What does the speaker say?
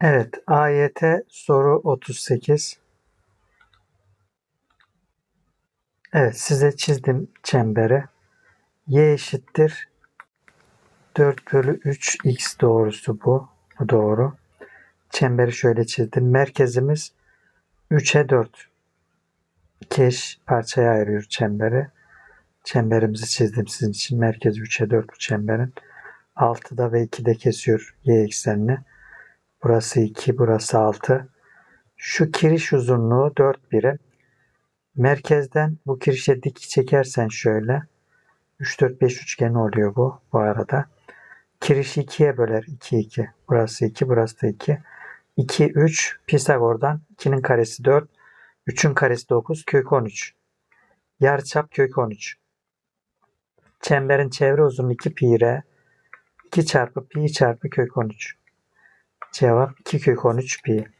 Evet, AYT soru 38. Evet, size çizdim çemberi. Y eşittir 4 bölü 3 x doğrusu bu. Bu doğru. Çemberi şöyle çizdim. Merkezimiz 3'e 4. İki eş parçaya ayırıyor çemberi. Çemberimizi çizdim sizin için. Merkezi 3'e 4 bu çemberin. 6'da ve 2'de kesiyor y eksenini. Burası 2, burası 6. Şu kiriş uzunluğu 4 birim. Merkezden bu kirişe dik çekersen şöyle 3 4 5 üçgeni oluyor bu bu arada. Kirişi 2'ye böler 2 2. Burası 2, burası da 2. 2 3 Pisagor'dan 2'nin karesi 4, 3'ün karesi 9, kök 13. Yarıçap kök 13. Çemberin çevre uzunluğu 2 pi r. 2 çarpı pi çarpı kök 13. Cevap 2 kök 13 pi.